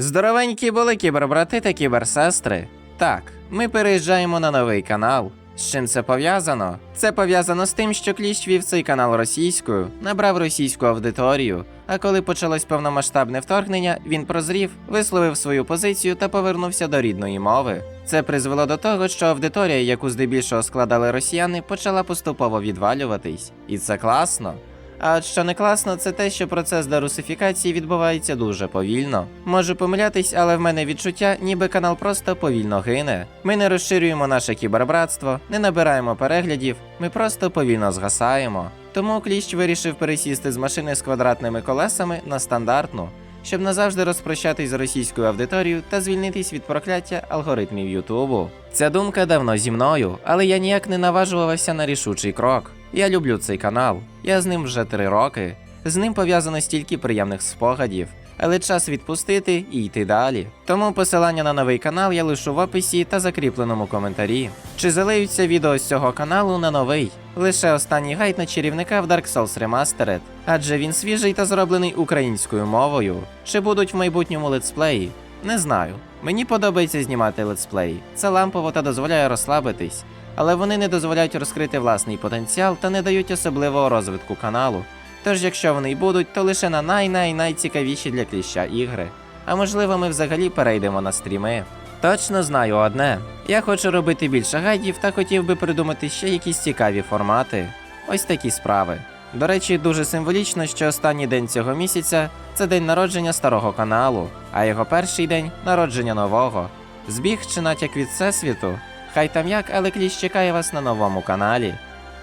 Здоровенькі були кібербрати та кіберсестри. Так, ми переїжджаємо на новий канал. З чим це пов'язано? Це пов'язано з тим, що Кліщ вів цей канал російською, набрав російську аудиторію. А коли почалось повномасштабне вторгнення, він прозрів, висловив свою позицію та повернувся до рідної мови. Це призвело до того, що аудиторія, яку здебільшого складали росіяни, почала поступово відвалюватись. І це класно. А що не класно, це те, що процес дерусифікації відбувається дуже повільно. Можу помилятись, але в мене відчуття, ніби канал просто повільно гине. Ми не розширюємо наше кібербратство, не набираємо переглядів, ми просто повільно згасаємо. Тому кліщ вирішив пересісти з машини з квадратними колесами на стандартну, щоб назавжди розпрощатись з російською аудиторією та звільнитись від прокляття алгоритмів Ютубу. Ця думка давно зі мною, але я ніяк не наважувався на рішучий крок. Я люблю цей канал. Я з ним вже три роки. З ним пов'язано стільки приємних спогадів, але час відпустити і йти далі. Тому посилання на новий канал я лишу в описі та закріпленому коментарі. Чи залиються відео з цього каналу на новий? Лише останній гайд на чарівника в Dark Souls Remastered, адже він свіжий та зроблений українською мовою. Чи будуть в майбутньому летсплеї? Не знаю. Мені подобається знімати летсплеї. Це лампово та дозволяє розслабитись, але вони не дозволяють розкрити власний потенціал та не дають особливого розвитку каналу. Тож, якщо вони й будуть, то лише на най-най найцікавіші для кліща ігри. А можливо, ми взагалі перейдемо на стріми. Точно знаю одне: я хочу робити більше гайдів та хотів би придумати ще якісь цікаві формати. Ось такі справи. До речі, дуже символічно, що останній день цього місяця це день народження старого каналу, а його перший день народження нового. Збіг чи натяк від всесвіту. Хай там як, але кліщ чекає вас на новому каналі.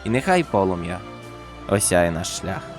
І нехай полум'я осяє наш шлях.